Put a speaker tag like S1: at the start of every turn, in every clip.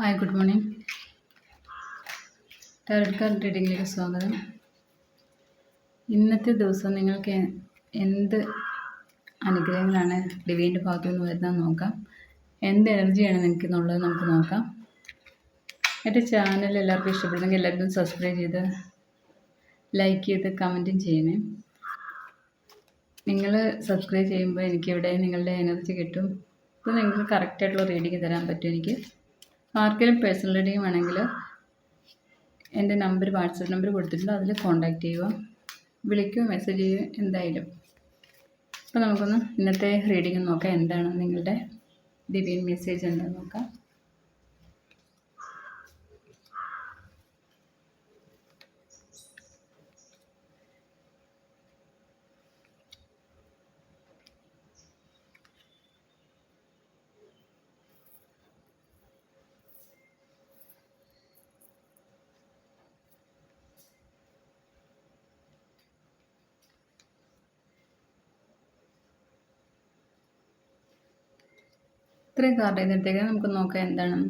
S1: Hi good morning tarot card റീഡിങ്ങിലേക്ക് സ്വാഗതം. ഇന്നത്തെ ദിവസം നിങ്ങൾക്ക് എന്ത് അനുഗ്രഹങ്ങളാണ് ഡിവൈന്റെ ഭാഗത്തു നിന്ന് വരുന്നത് നോക്കാം. എന്ത് എനർജിയാണ് നിങ്ങൾക്ക് എന്നുള്ളത് നമുക്ക് നോക്കാം. എന്റെ ചാനൽ എല്ലാവർക്കും ഇഷ്ടപ്പെടുന്നെങ്കിൽ എല്ലാവർക്കും സബ്സ്ക്രൈബ് ചെയ്ത് ലൈക്ക് ചെയ്ത് കമന്റും ചെയ്യണേ. നിങ്ങൾ സബ്സ്ക്രൈബ് ചെയ്യുമ്പോൾ എനിക്കിവിടെ നിങ്ങളുടെ എനർജി കിട്ടും. ഇത് നിങ്ങൾക്ക് കറക്റ്റായിട്ടുള്ള റീഡിങ് തരാൻ പറ്റും എനിക്ക്. ആർക്കെങ്കിലും പേഴ്സണൽ റീഡിങ് വേണമെങ്കിൽ എന്റെ നമ്പർ വാട്സപ്പ് നമ്പർ കൊടുത്തിട്ടുണ്ട്. അതിൽ കോൺടാക്റ്റ് ചെയ്യുക. വിളിക്കുകയോ മെസ്സേജ് ചെയ്യുകയോ എന്തായാലും. അപ്പോൾ നമുക്കൊന്ന് ഇന്നത്തെ റീഡിങ് നോക്കാം. എന്താണ് നിങ്ങളുടെ ദിവ്യൻ മെസ്സേജ് എന്താണെന്ന് നോക്കാം. ഇത്രയും കാർഡ് ചെയ്തിട്ടേക്ക് നമുക്ക് നോക്കാം എന്താണെന്ന്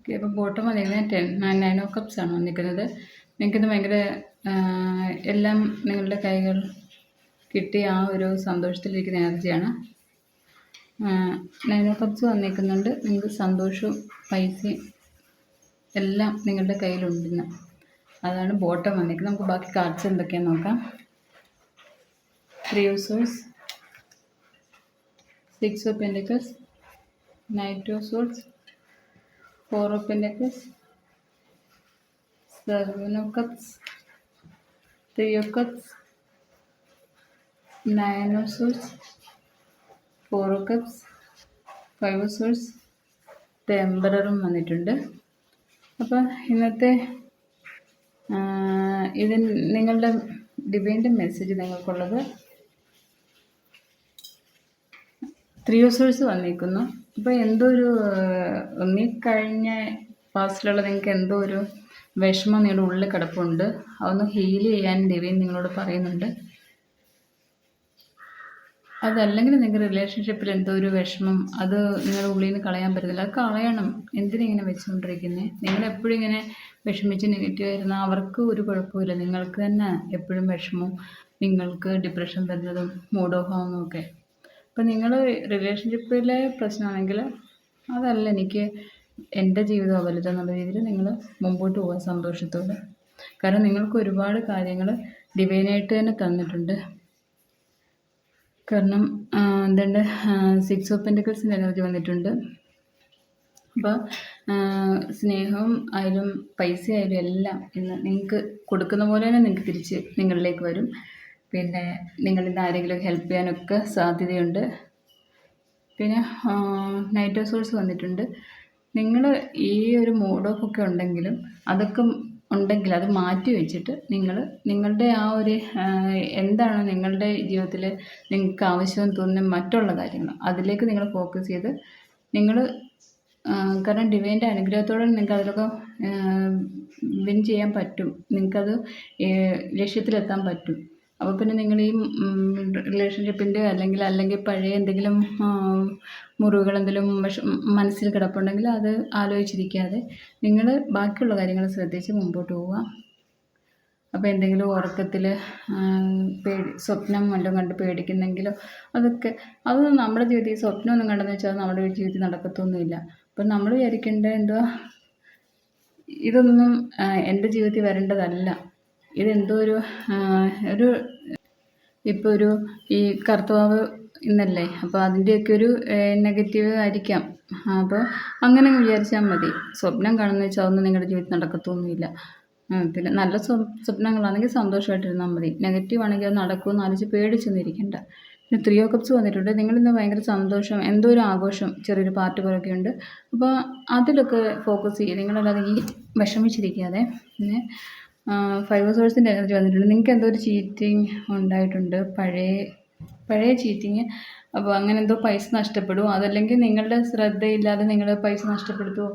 S1: ഓക്കെ അപ്പോൾ ബോട്ടം വന്നിരിക്കുന്നത് ten nine nine of cups ആണ് വന്നിരിക്കുന്നത്. നിങ്ങൾക്കിത് ഭയങ്കര എല്ലാം നിങ്ങളുടെ കൈകൾ കിട്ടി ആ ഒരു സന്തോഷത്തിലിരിക്കുന്ന എനർജിയാണ് നയൻ ഓ കപ്സ് വന്നിരിക്കുന്നുണ്ട്. നിങ്ങൾക്ക് സന്തോഷവും പൈസയും എല്ലാം നിങ്ങളുടെ കയ്യിലുണ്ടെന്ന്. അതാണ് ബോട്ടം വന്നിരിക്കുന്നത്. നമുക്ക് ബാക്കി കാർഡ്സ് എന്തൊക്കെയാണെന്ന് നോക്കാം. Three swords six of pentacles knight of swords four of pentacles seven of cups three of cups nine of swords four of cups five of swords ടെമ്പററും വന്നിട്ടുണ്ട്. അപ്പോൾ ഇന്നത്തെ ഇതിൽ നിങ്ങളുടെ ഡിവൈന്റെ മെസ്സേജ് നിങ്ങൾക്കുള്ളത് ത്രീ സോഴ്സ് വന്നിരിക്കുന്നു അപ്പോൾ എന്തോ ഒരു ഒന്നി കഴിഞ്ഞ പാസ്റ്റിലുള്ള നിങ്ങൾക്ക് എന്തോ ഒരു വിഷമം നിങ്ങളുടെ ഉള്ളിൽ കിടപ്പുണ്ട്? അതൊന്ന് ഹീൽ ചെയ്യാൻ ഡിവൈൻ നിങ്ങളോട് പറയുന്നുണ്ട്. അതല്ലെങ്കിൽ നിങ്ങൾക്ക് റിലേഷൻഷിപ്പിൽ എന്തോ ഒരു വിഷമം? അത് നിങ്ങളുടെ ഉള്ളിൽ നിന്ന് കളയാൻ പറ്റുന്നില്ല അത് കളയണം. എന്തിനിങ്ങനെ വെച്ചുകൊണ്ടിരിക്കുന്നത് നിങ്ങൾ എപ്പോഴും ഇങ്ങനെ വിഷമിച്ച് നെഗറ്റീവ് ആയിരുന്നാൽ അവർക്ക് ഒരു കുഴപ്പമില്ല നിങ്ങൾക്ക് തന്നെ എപ്പോഴും വിഷമവും നിങ്ങൾക്ക് ഡിപ്രഷൻ വരുന്നതും മൂഡ് ഒക്കെ. അപ്പം നിങ്ങൾ റിലേഷൻഷിപ്പിലെ പ്രശ്നമാണെങ്കിൽ അതല്ല എനിക്ക് എന്റെ ജീവിതം വലുതെന്നുള്ള രീതിയിൽ നിങ്ങൾ മുമ്പോട്ട് പോകാൻ സന്തോഷത്തോടെ. കാരണം നിങ്ങൾക്ക് ഒരുപാട് കാര്യങ്ങൾ ഡിവൈനായിട്ട് തന്നെ തന്നിട്ടുണ്ട്. കാരണം എന്തുണ്ട് സിക്സ് ഓഫ് പെന്റിക്കിൾസിന്റെ എനർജി വന്നിട്ടുണ്ട്. അപ്പോൾ സ്നേഹവും ആയാലും പൈസ ആയാലും എല്ലാം ഇന്ന് നിങ്ങൾക്ക് കൊടുക്കുന്ന പോലെ തന്നെ നിങ്ങൾക്ക് തിരിച്ച് നിങ്ങളിലേക്ക് വരും. പിന്നെ നിങ്ങളിന്ന് ആരെങ്കിലും ഹെൽപ്പ് ചെയ്യാനൊക്കെ സാധ്യതയുണ്ട്. പിന്നെ നൈറ്റ് സോഴ്സ് വന്നിട്ടുണ്ട്. നിങ്ങൾ ഈ ഒരു മൂഡ് ഓഫ് ഒക്കെ ഉണ്ടെങ്കിലും അതൊക്കെ ഉണ്ടെങ്കിൽ അത് മാറ്റി വെച്ചിട്ട് നിങ്ങൾ നിങ്ങളുടെ ആ ഒരു എന്താണ് നിങ്ങളുടെ ജീവിതത്തിൽ നിങ്ങൾക്ക് ആവശ്യം തോന്നുന്ന മറ്റുള്ള കാര്യങ്ങൾ അതിലേക്ക് നിങ്ങൾ ഫോക്കസ് ചെയ്ത് നിങ്ങൾ കാരണം ഡിവൈന്റെ അനുഗ്രഹത്തോടെ നിങ്ങൾക്ക് അതിലൊക്കെ വിൻ ചെയ്യാൻ പറ്റും. നിങ്ങൾക്കത് ലക്ഷ്യത്തിലെത്താൻ പറ്റും. അപ്പോൾ പിന്നെ നിങ്ങൾ ഈ റിലേഷൻഷിപ്പിന്റെ അല്ലെങ്കിൽ അല്ലെങ്കിൽ പഴയ എന്തെങ്കിലും മുറിവുകൾ എന്തെങ്കിലും മനസ്സിൽ കിടപ്പുണ്ടെങ്കിൽ അത് ആലോചിച്ചിരിക്കാതെ നിങ്ങൾ ബാക്കിയുള്ള കാര്യങ്ങൾ ശ്രദ്ധിച്ച് മുമ്പോട്ട് പോവുക. അപ്പോൾ എന്തെങ്കിലും ഉറക്കത്തിൽ പേടി സ്വപ്നം വല്ലതും കണ്ട് പേടിക്കുന്നെങ്കിലോ അതൊക്കെ അത് നമ്മുടെ ജീവിതത്തിൽ സ്വപ്നമൊന്നും കണ്ടെന്ന് വെച്ചാൽ നമ്മുടെ ജീവിതത്തിൽ നടക്കത്തൊന്നുമില്ല. അപ്പം നമ്മൾ വിചാരിക്കേണ്ട എന്തുവാ? ഇതൊന്നും എന്റെ ജീവിതത്തിൽ വരേണ്ടതല്ല. ഇതെന്തോ ഒരു ഒരു ഇപ്പോൾ ഒരു ഈ കർത്തവാവ് ഇന്നല്ലേ? അപ്പോൾ അതിന്റെയൊക്കെ ഒരു നെഗറ്റീവ് ആയിരിക്കാം. അപ്പോൾ അങ്ങനെ വിചാരിച്ചാൽ മതി. സ്വപ്നം കാണുന്ന വെച്ചാൽ അതൊന്നും നിങ്ങളുടെ ജീവിതത്തിൽ നടക്കത്തൊന്നുമില്ല. പിന്നെ നല്ല സ്വ സ്വപ്നങ്ങളാണെങ്കിൽ സന്തോഷമായിട്ടിരുന്നാൽ മതി. നെഗറ്റീവ് ആണെങ്കിൽ അത് നടക്കുമെന്ന് ആലോചിച്ച് പേടിച്ചൊന്നും പിന്നെ ത്രീ ഓ കപ്സ് വന്നിട്ടുണ്ട്. നിങ്ങളിന്ന് ഭയങ്കര സന്തോഷം എന്തോ ഒരു ആഘോഷം ചെറിയൊരു പാർട്ടി പോലൊക്കെ ഉണ്ട്. അപ്പോൾ അതിലൊക്കെ ഫോക്കസ് ചെയ്യുക നിങ്ങളല്ലാതെ ഈ വിഷമിച്ചിരിക്കാതെ. പിന്നെ ഫൈവ് സോഴ്സിന്റെ എനർജി വന്നിട്ടുണ്ട്. നിങ്ങൾക്ക് എന്തോ ഒരു ചീറ്റിംഗ് ഉണ്ടായിട്ടുണ്ട്. പഴയ പഴയ ചീറ്റിങ് അപ്പോൾ അങ്ങനെ എന്തോ പൈസ നഷ്ടപ്പെടുമോ അതല്ലെങ്കിൽ നിങ്ങളുടെ ശ്രദ്ധയില്ലാതെ നിങ്ങൾ പൈസ നഷ്ടപ്പെടുത്തുമോ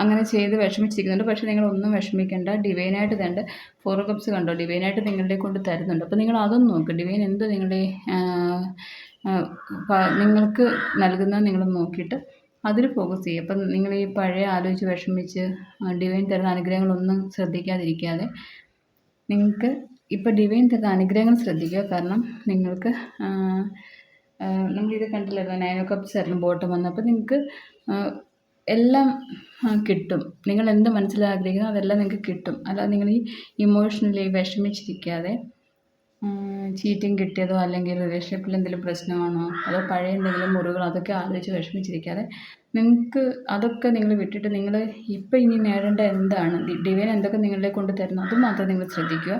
S1: അങ്ങനെ ചെയ്ത് വിഷമിച്ചിരിക്കുന്നുണ്ട്. പക്ഷേ നിങ്ങൾ ഒന്നും വിഷമിക്കേണ്ട ഡിവൈനായിട്ട് തേണ്ട ഫോർ കപ്സ് കണ്ടോ? ഡിവൈനായിട്ട് നിങ്ങളുടെ കൊണ്ട് തരുന്നുണ്ട്. അപ്പോൾ നിങ്ങൾ അതൊന്നും നോക്ക്. ഡിവൈൻ എന്ത് നിങ്ങളുടെ നിങ്ങൾക്ക് നൽകുന്ന നിങ്ങളൊന്ന് നോക്കിയിട്ട് അതിൽ ഫോക്കസ് ചെയ്യുക അപ്പം നിങ്ങൾ ഈ പഴയ ആലോചിച്ച് വിഷമിച്ച് ഡിവൈൻ തരുന്ന അനുഗ്രഹങ്ങളൊന്നും ശ്രദ്ധിക്കാതിരിക്കാതെ നിങ്ങൾക്ക് ഇപ്പോൾ ഡിവൈൻ തരുന്ന അനുഗ്രഹങ്ങൾ ശ്രദ്ധിക്കുക. കാരണം നിങ്ങൾക്ക് നമ്മളിത് കണ്ടില്ലായിരുന്നു? നയൻ ഓ കപ്സ് ആയിരുന്നു ബോട്ടം വന്നപ്പോൾ നിങ്ങൾക്ക് എല്ലാം കിട്ടും. നിങ്ങൾ എന്ത് മനസ്സിലാഗ്രഹിക്കുന്നു അതെല്ലാം നിങ്ങൾക്ക് കിട്ടും. അല്ലാതെ നിങ്ങൾ ഈ ഇമോഷണലി വിഷമിച്ചിരിക്കാതെ ചീറ്റിംഗ് കിട്ടിയതോ അല്ലെങ്കിൽ റിലേഷൻഷിപ്പിൽ എന്തെങ്കിലും പ്രശ്നമാണോ? അതോ പഴയ എന്തെങ്കിലും മുറിവുകളോ അതൊക്കെ ആലോചിച്ച് വിഷമിച്ചിരിക്കാതെ നിങ്ങൾക്ക് അതൊക്കെ നിങ്ങൾ വിട്ടിട്ട് നിങ്ങൾ ഇപ്പം ഇനി നേടേണ്ട എന്താണ്? ഡിവൈൻ എന്തൊക്കെ നിങ്ങളെ കൊണ്ട് തരുന്നു? അത് മാത്രം നിങ്ങൾ ശ്രദ്ധിക്കുക.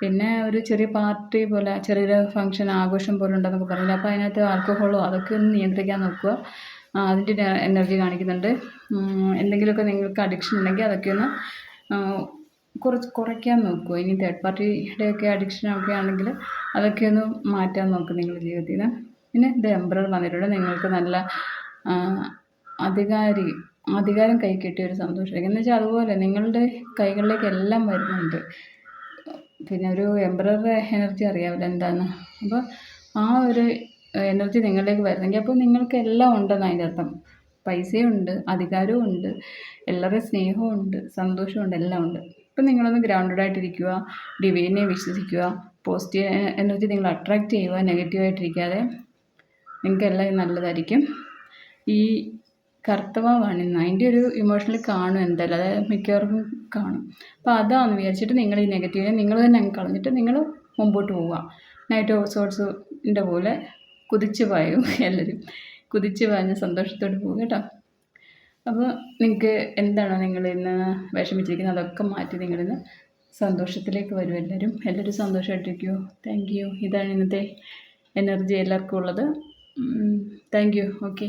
S1: പിന്നെ ഒരു ചെറിയ പാർട്ടി പോലെ ചെറിയൊരു ഫംഗ്ഷൻ ആഘോഷം പോലെ ഉണ്ടെന്നൊക്കെ പറഞ്ഞില്ല? അപ്പോൾ അതിനകത്ത് ആൽക്കഹോളോ അതൊക്കെ ഒന്ന് നിയന്ത്രിക്കാൻ നോക്കുക. അതിന്റെ എനർജി കാണിക്കുന്നുണ്ട്. എന്തെങ്കിലുമൊക്കെ നിങ്ങൾക്ക് അഡിക്ഷൻ ഉണ്ടെങ്കിൽ അതൊക്കെ ഒന്ന് കുറച്ച് കുറയ്ക്കാൻ നോക്കുക ഇനി തേർഡ് പാർട്ടിയുടെ ഒക്കെ അഡിക്ഷൻ ഒക്കെ ആണെങ്കിൽ അതൊക്കെ ഒന്ന് മാറ്റാൻ നോക്കുക നിങ്ങളുടെ ജീവിതത്തിൽ നിന്ന്. പിന്നെ ദ എംബ്രർ വന്നിട്ടുണ്ട്. നിങ്ങൾക്ക് നല്ല അധികാരി അധികാരം കൈ കിട്ടിയ ഒരു സന്തോഷമായിരിക്കും എന്ന് വെച്ചാൽ അതുപോലെ നിങ്ങളുടെ കൈകളിലേക്ക് എല്ലാം വരുന്നുണ്ട്. പിന്നെ ഒരു എംബ്രറുടെ എനർജി അറിയാമല്ലോ എന്താണ് അപ്പോൾ ആ ഒരു എനർജി നിങ്ങളിലേക്ക് വരുന്നെങ്കിൽ അപ്പോൾ നിങ്ങൾക്ക് എല്ലാം ഉണ്ടെന്ന് അതിന്റെ അർത്ഥം. പൈസയും ഉണ്ട് അധികാരവും ഉണ്ട് എല്ലാവരുടെയും സ്നേഹവും ഉണ്ട് സന്തോഷവും ഉണ്ട് എല്ലാം ഉണ്ട്. ഇപ്പം നിങ്ങളൊന്ന് ഗ്രൗണ്ടഡ് ആയിട്ടിരിക്കുക ഡിവൈനെ വിശ്വസിക്കുക പോസിറ്റീവ് എനർജി നിങ്ങൾ അട്രാക്റ്റ് ചെയ്യുക നെഗറ്റീവായിട്ടിരിക്കാതെ നിങ്ങൾക്ക് എല്ലാം നല്ലതായിരിക്കും. ഈ കർത്തവാണ് ഇന്ന് അതിന്റെ ഒരു ഇമോഷണലി കാണും എന്തായാലും അതായത് മിക്കവർക്കും കാണും. അപ്പോൾ അതാണെന്ന് വിചാരിച്ചിട്ട് നിങ്ങൾ ഈ നെഗറ്റീവിനെ നിങ്ങൾ തന്നെ അങ്ങ് കളഞ്ഞിട്ട് നിങ്ങൾ മുമ്പോട്ട് പോവുക. നൈറ്റ് ഓഫ് സോട്ട്സിന്റെ പോലെ കുതിച്ച് പായും എല്ലാവരും കുതിച്ച് പാഞ്ഞ് സന്തോഷത്തോടെ പോകും കേട്ടോ. അപ്പോൾ നിങ്ങൾക്ക് എന്താണോ നിങ്ങൾ ഇന്ന് വിഷമിച്ചിരിക്കുന്നത്? അതൊക്കെ മാറ്റി നിങ്ങളിന്ന് സന്തോഷത്തിലേക്ക് വരും എല്ലാവരും എല്ലാവരും സന്തോഷമായിട്ടിരിക്കുമോ താങ്ക് യു ഇതാണ് ഇന്നത്തെ എനർജി എല്ലാവർക്കും ഉള്ളത്. Thank you okay